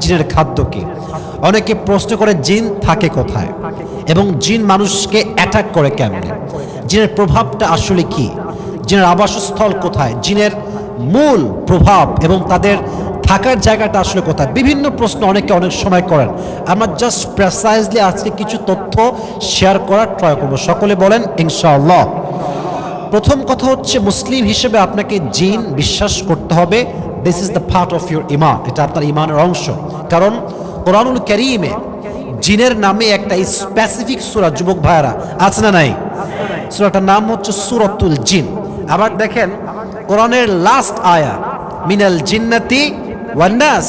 জিনের খাদ্য কি? অনেকে প্রশ্ন করে জিন থাকে কোথায়? এবং জিন মানুষকে অ্যাটাক করে কেমনে? জিনের প্রভাবটা আসলে কি? জিনের আবাসস্থল কোথায়? জিনের মূল প্রভাব এবং তাদের থাকার জায়গাটা আসলে কোথায়? বিভিন্ন প্রশ্ন অনেকে অনেক সময় করেন। আমরা জাস্ট প্রেসাইজলি আজকে কিছু তথ্য শেয়ার করার ট্রাই করব। সকলে বলেন, ইনশাআল্লাহ। প্রথম কথা হচ্ছে, মুসলিম হিসেবে আপনাকে জিন বিশ্বাস করতে হবে। This is the part of your ইমান এটা আপনার ইমানের অংশ। কারণ কোরআনুল করিমে জিনের নামে একটা স্পেসিফিক সুরা, যুবক ভাইয়ারা, আছে না নাই? সুরাটার নাম হচ্ছে সুরতুল জিন। আবার দেখেন, কোরআনের লাস্ট আয়া, মিনাল জিন্নাতি ওয়ান্নাস।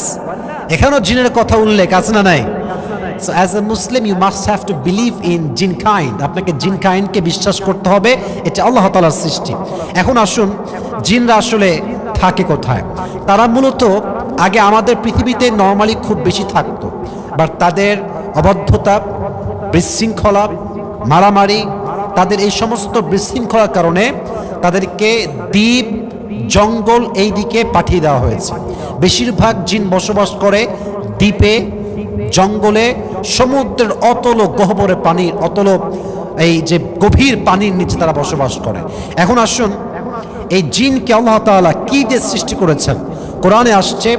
এখানেও জিনের কথা উল্লেখ আছে না নাই? So as a Muslim you must have to believe in জিন কাইন্ড আপনাকে জিন কাইন্ডকে বিশ্বাস করতে হবে। এটা আল্লাহ তালার সৃষ্টি। এখন আসুন, জিনরা আসলে থাকে কোথায়? তারা মূলত আগে আমাদের পৃথিবীতে নর্মালি খুব বেশি থাকতো। বাট তাদের অবদ্ধতা বিশৃঙ্খলা, মারামারি, তাদের এই সমস্ত বিশৃঙ্খলার কারণে তাদেরকে দ্বীপ, জঙ্গল এই দিকে পাঠিয়ে দেওয়া হয়েছে। বেশিরভাগ জিন বসবাস করে দ্বীপে, জঙ্গলে, সমুদ্রের অতল গহ্বরে পানির, অতল এই যে গভীর পানির নিচে তারা বসবাস করে। এখন আসুন এই জিনকে আল্লাহ তাআলা কি দিয়ে সৃষ্টি করেছেন? কোরআনে আসছে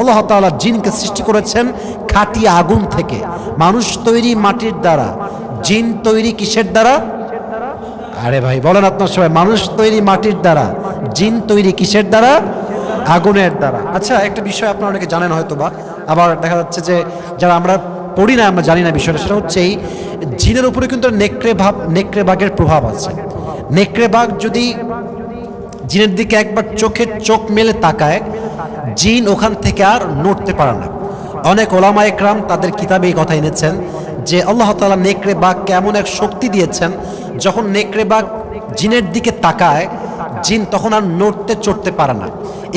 আল্লাহ তাআলা জিনকে সৃষ্টি করেছেন খাঁটি আগুন থেকে। মানুষ তৈরি মাটির দ্বারা, জিন তৈরি কিসের দ্বারা? আরে ভাই, বলেন আপনার সবাই, মানুষ তৈরি মাটির দ্বারা, জিন তৈরি কিসের দ্বারা? আগুনের দ্বারা। আচ্ছা একটা বিষয় আপনারা অনেকে জানেন হয়তো বা আবার দেখা যাচ্ছে যে যারা আমরা পড়ি না, আমরা জানি না বিষয়টা, সেটা হচ্ছে এই জিনের উপরে কিন্তু নেকড়ে ভাব, নেকড়ে বাঘের প্রভাব আছে। নেকড়ে বাঘ যদি জিনের দিকে একবার চোখে চোখ মেলে তাকায়, জিন ওখান থেকে আর নড়তে পারে না। অনেক ওলামা একরাম তাদের কিতাবে এই কথা এনেছেন যে আল্লাহ তালা নেকড়ে বাঘকে এমন এক শক্তি দিয়েছেন, যখন নেকড়ে বাঘ জিনের দিকে তাকায় জিন তখন আর নড়তে চড়তে পারে না।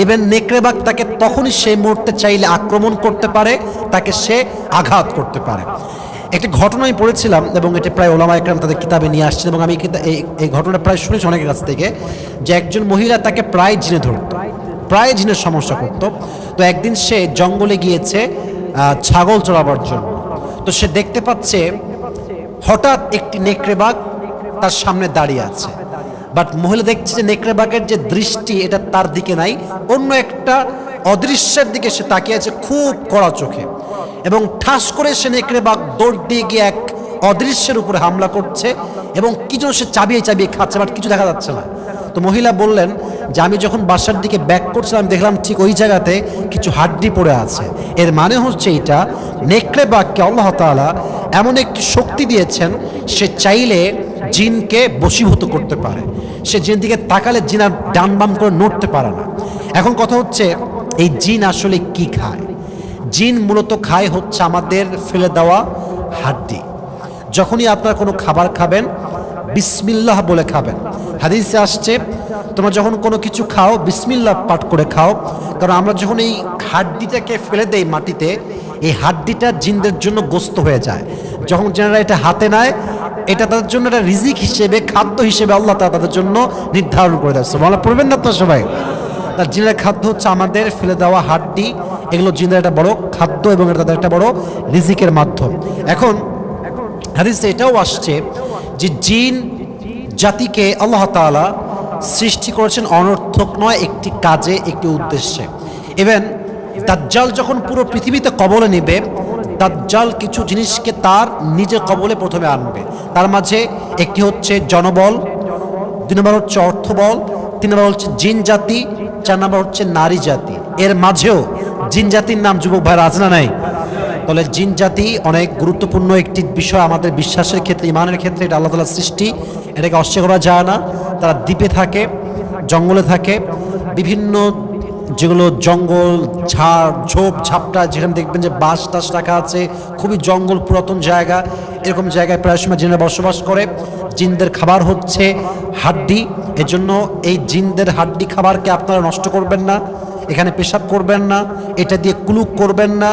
ইভেন নেকড়েবাগ তাকে তখনই সে মরতে চাইলে আক্রমণ করতে পারে, তাকে সে আঘাত করতে পারে। একটি ঘটনা আমি পড়েছিলাম এবং এটি প্রায় ওলামা একরাম তাদের কিতাবে নিয়ে আসছেন এবং আমি এই ঘটনা প্রায় শুনেছি অনেকের কাছ থেকে, যে একজন মহিলা তাকে প্রায় জিনে ধরতো, প্রায় জিনের সমস্যা করতো। তো একদিন সে জঙ্গলে গিয়েছে ছাগল চড়াবার জন্য। তো সে দেখতে পাচ্ছে হঠাৎ একটি নেকড়েবাগ তার সামনে দাঁড়িয়ে আছে। বাট মহিলা দেখছে যে নেকড়ে বাঘের যে দৃষ্টি, এটা তার দিকে নাই, অন্য একটা অদৃশ্যের দিকে সে তাকিয়ে আছে খুব কড়া চোখে। এবং ঠাস করে সে নেকড়ে বাঘ দৌড় দিয়ে গিয়ে এক অদৃশ্যের উপরে হামলা করছে এবং কিছু সে চাবিয়ে চাবিয়ে খাচ্ছে, বাট কিছু দেখা যাচ্ছে না। তো মহিলা বললেন যে, আমি যখন বাসার দিকে ব্যাক করছিলাম দেখলাম ঠিক ওই জায়গাতে কিছু হাড্ডি পড়ে আছে। এর মানে হচ্ছে এটা নেকড়ে বাঘকে আল্লাহ তাআলা এমন একটি শক্তি দিয়েছেন, সে চাইলে জিনকে বশীভূত করতে পারে। সে জিন দিকে তাকালে জিন আর ডান বাম করে নড়তে পারে না। এখন কথা হচ্ছে, এই জিন আসলে কি খায়? জিন মূলত খায় হচ্ছে আমাদের ফেলে দেওয়া হাড্ডি। যখনই আপনার কোনো খাবার খাবেন, বিসমিল্লাহ বলে খাবেন। হাদিসে আসছে, তোমরা যখন কোনো কিছু খাও, বিসমিল্লাহ পাঠ করে খাও, কারণ আমরা যখন এই হাড্ডিটাকে ফেলে দেই মাটিতে, এই হাড্ডিটা জিনদের জন্য গোস্ত হয়ে যায়। যখন যেনারা এটা হাতে নেয় এটা তাদের জন্য একটা রিজিক হিসেবে, খাদ্য হিসেবে আল্লাহ তাআলা তাদের জন্য নির্ধারণ করে দেয়। বলা পড়বেন না তো সবাই? তার জিনের খাদ্য হচ্ছে আমাদের ফেলে দেওয়া হাড্ডি। এগুলো জিনের একটা বড় খাদ্য এবং এটা তাদের একটা বড় রিজিকের মাধ্যম। এখন, হাদিসে এটাও আসছে যে জিন জাতিকে আল্লাহ তাআলা সৃষ্টি করেছেন অনর্থক নয়, একটি কাজে, একটি উদ্দেশ্যে। ইভেন দাজ্জাল যখন পুরো পৃথিবীতে কবলে নেবে দাজ্জাল কিছু জিনিসকে তার নিজের কবলে প্রথমে আনবে। তার মাঝে একটি হচ্ছে জনবল, দুই নম্বর হচ্ছে অর্থবল, তিন নম্বর হচ্ছে জিন জাতি, চার নম্বর হচ্ছে নারী জাতি। এর মাঝেও জিন জাতির নাম যুবক ভাইরা আছে না নাই? তাহলে জিন জাতি অনেক গুরুত্বপূর্ণ একটি বিষয় আমাদের বিশ্বাসের ক্ষেত্রে, ইমানের ক্ষেত্রে, এটা আল্লাহ তালার সৃষ্টি। এটাকে অস্বীকার করা যায় না। তারা দ্বীপে থাকে, জঙ্গলে থাকে, বিভিন্ন যেগুলো জঙ্গল, ঝাড়, ঝোপ, ঝাপটা, যেখানে দেখবেন যে বাঁশ টাস রাখা আছে, খুবই জঙ্গল পুরাতন জায়গা। এরকম জায়গায় প্রায় সময় জিনেরা বসবাস করে। জিনদের খাবার হচ্ছে হাড্ডি। এজন্য এই জিনদের হাড্ডি খাবারকে আপনারা নষ্ট করবেন না, এখানে পেশাব করবেন না, এটা দিয়ে কুলুক করবেন না,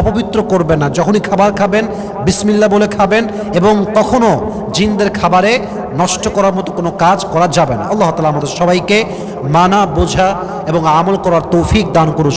অপবিত্র করবেন না। যখনই খাবার খাবেন, বিসমিল্লা বলে খাবেন এবং কখনো জিনদের খাবারে নষ্ট করার মতো কোনো কাজ করা যাবে না। আল্লাহ তালা আমাদের সবাইকে মানা, বোঝা এবং আমল করার তৌফিক দান করুন।